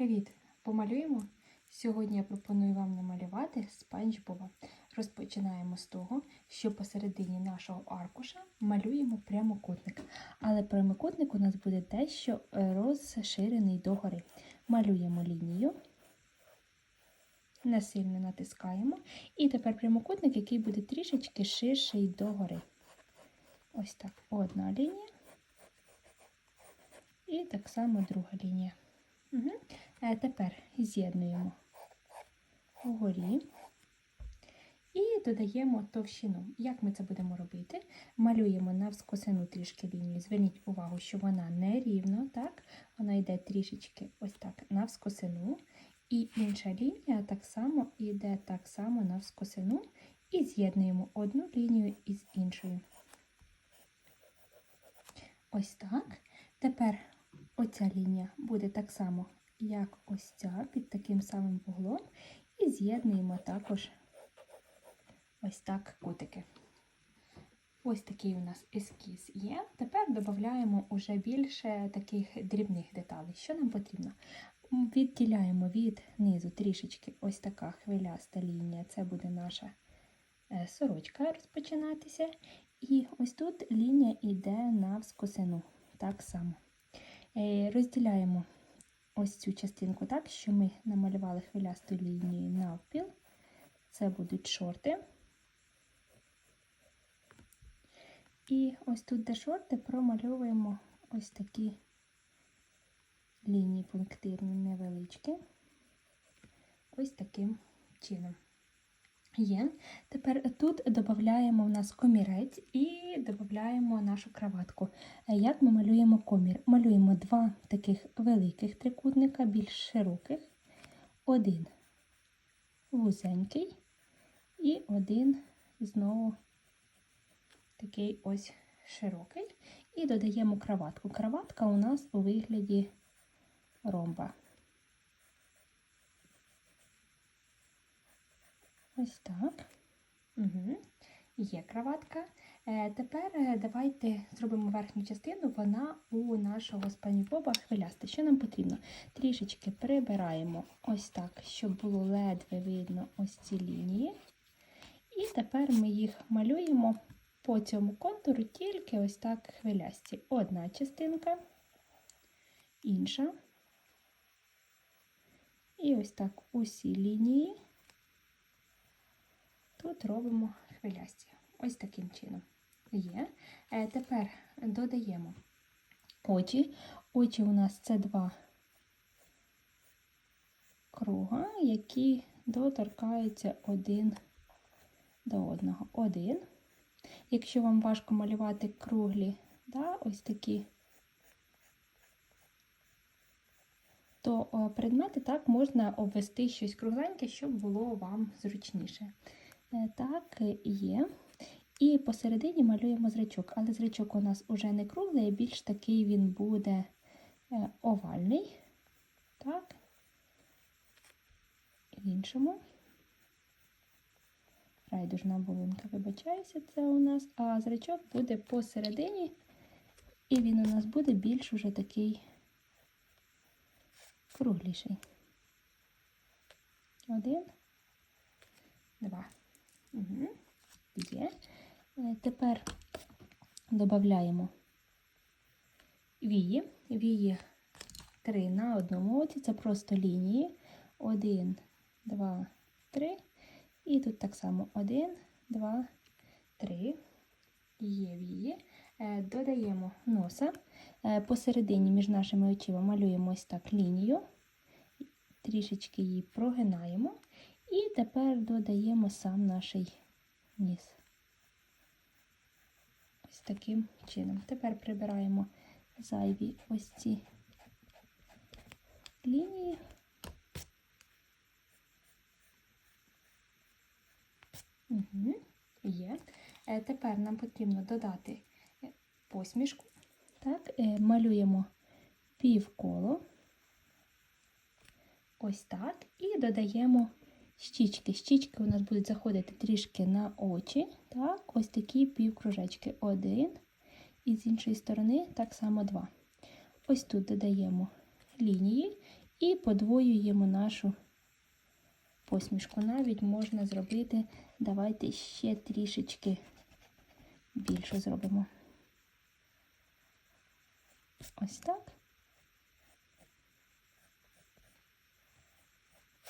Привіт! Помалюємо? Сьогодні я пропоную вам намалювати спанч Боба. Розпочинаємо з того, що посередині нашого аркуша малюємо прямокутник. Але прямокутник у нас буде дещо розширений догори. Малюємо лінію, не сильно натискаємо. І тепер прямокутник, який буде трішечки ширший догори. Ось так. Одна лінія. І так само друга лінія. Угу. Е, тепер з'єднуємо вгорі і додаємо товщину. Як ми це будемо робити? Малюємо навскосину трішки лінію. Зверніть увагу, що вона не рівно, так? вона йде трішечки ось так навскосину. І інша лінія так само йде так само навскосину. І з'єднуємо одну лінію із іншою. Ось так. Тепер оця лінія буде так само, як ось ця, під таким самим вуглом, і з'єднуємо також ось так кутики. Ось такий у нас ескіз є. Тепер додаємо уже більше таких дрібних деталей. Що нам потрібно? Відділяємо від низу трішечки ось така хвиляста лінія, це буде наша е, сорочка розпочинатися. І ось тут лінія йде навскосину, так само. Е, розділяємо ось цю частинку так, що ми намалювали хвилясту лінію навпіл. Це будуть шорти. І ось тут, де шорти, промальовуємо ось такі лінії пунктирні невеличкі. Ось таким чином. Є. Тепер тут додаємо в нас комірець і додаємо нашу краватку. Як ми малюємо комір? Малюємо два таких великих трикутника, більш широких, один вузенький і один знову такий ось широкий. І додаємо краватку. Краватка у нас у вигляді ромба. Ось так. Угу. Є краватка. Е, Тепер е, давайте зробимо верхню частину, вона у нашого спанібоба хвиляста. Що нам потрібно? Трішечки прибираємо ось так, щоб було ледве видно ось ці лінії. І тепер ми їх малюємо по цьому контуру тільки ось так хвилясті. Одна частинка, інша. І ось так усі лінії. Тут робимо хвилясті. Ось таким чином є. Е, тепер додаємо очі. Очі у нас це два круга, які доторкаються один до одного. Один. Якщо вам важко малювати круглі, да, ось такі, то предмети так можна обвести щось кругленьке, щоб було вам зручніше. Е, так, є. І посередині малюємо зрачок, але зрачок у нас уже не круглий, а більш такий він буде е, овальний. Так, в іншому. Райдужна булинка, вибачаюся, це у нас, а зрачок буде посередині, і він у нас буде більш уже такий кругліший. Один, два. Є. Е, тепер додаємо вії. Вії три на одному оці. Це просто лінії. Один, два, три. І тут так само один, два, три. Є вії. Е, додаємо носа. Е, посередині між нашими очима малюємо ось так лінію, трішечки її прогинаємо. Тепер додаємо сам наш ніс. Ось таким чином. Тепер прибираємо зайві ось ці лінії. Угу, Є. Е, тепер нам потрібно додати посмішку. Так, е, Малюємо півколо. Ось так, і додаємо щічки. Щічки у нас будуть заходити трішки на очі. Так, ось такі півкружечки. Один. І з іншої сторони так само два. Ось тут додаємо лінії і подвоюємо нашу посмішку. Навіть можна зробити, давайте ще трішечки більше зробимо. Ось так.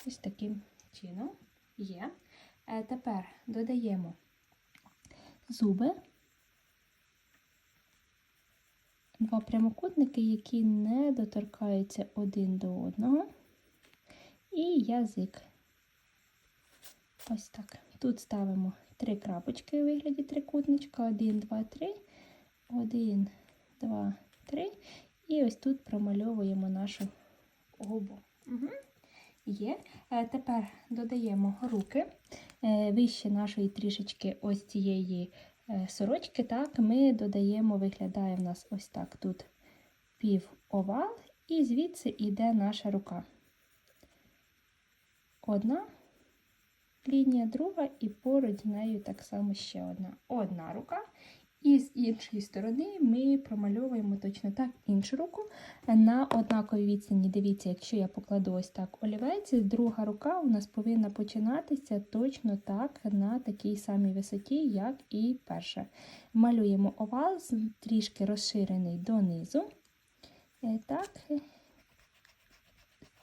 Ось таким чином є. Е, Тепер додаємо зуби, два прямокутники, які не доторкаються один до одного, і язик. Ось так. Тут ставимо три крапочки у вигляді трикутничка. Один, два, три. Один, два, три. І ось тут промальовуємо нашу губу. Угу. Є. Е, Тепер додаємо руки Е, вище нашої трішечки ось цієї е, сорочки. Так, ми додаємо, виглядає в нас ось так. Тут пів овал, і звідси йде наша рука. Одна лінія, друга, і поруч з нею так само ще одна. Одна рука. І з іншої сторони ми промальовуємо точно так іншу руку на однаковій відстані. Дивіться, якщо я покладу ось так олівець, друга рука у нас повинна починатися точно так на такій самій висоті, як і перша. Малюємо овал, трішки розширений донизу. Е, Так,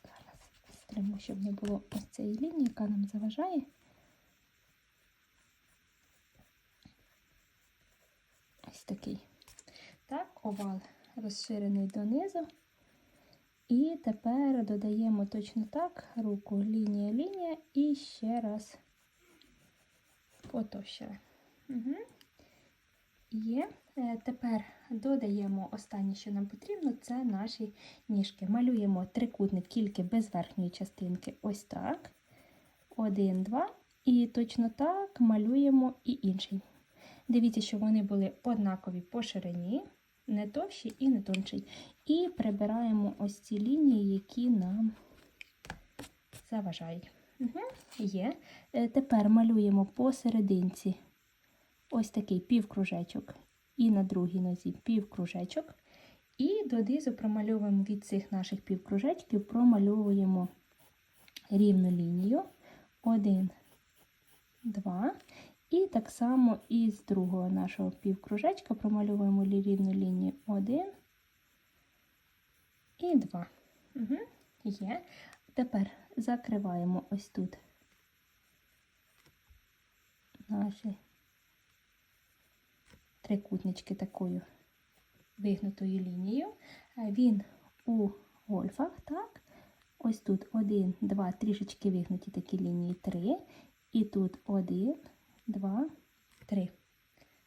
зараз стриму, щоб не було ось цієї лінії, яка нам заважає. Ось такий. Так, овал розширений донизу. І тепер додаємо точно так руку лінія, лінія і ще раз потовщили. Угу. Є. Е, Тепер додаємо останнє, що нам потрібно, це наші ніжки. Малюємо трикутник тільки без верхньої частинки. Ось так. Один, два. І точно так малюємо і інший. Дивіться, щоб вони були однакові по ширині, не товщі і не тонші. І прибираємо ось ці лінії, які нам заважають. Угу, Є. Е, Тепер малюємо посерединці ось такий півкружечок. І на другій нозі півкружечок. І донизу промальовуємо від цих наших півкружечків, промальовуємо рівну лінію. Один, два. І так само із другого нашого півкружечка промалюємо рівну лінію 1 і 2. Угу, Є. Тепер закриваємо ось тут наші трикутнички такою вигнутою лінією. Він у гольфах, так? Ось тут 1, 2, трішечки вигнуті такі лінії 3. І тут 1, два, три.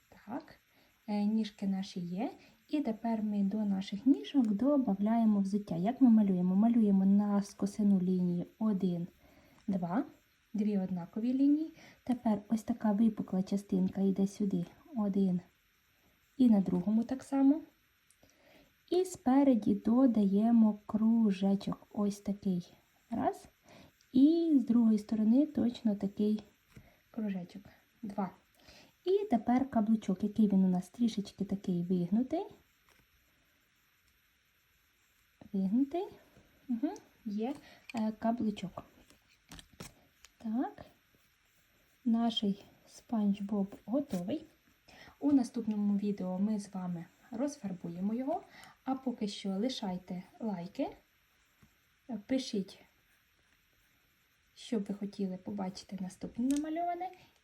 Так, е, ніжки наші є. І тепер ми до наших ніжок додаємо взуття. Як ми малюємо? Малюємо на скосину лінію 1, 2, дві однакові лінії. Тепер ось така випукла частинка йде сюди. 1 і на другому так само. І спереді додаємо кружечок. Ось такий. Раз. І з другої сторони точно такий кружечок. 2. І тепер каблучок, який він у нас трішечки такий вигнутий. Вигнутий. Угу. Є е, каблучок. Так, наш спанч Боб готовий. У наступному відео ми з вами розфарбуємо його, а поки що лишайте лайки, пишіть, що б ви хотіли побачити наступне намальоване.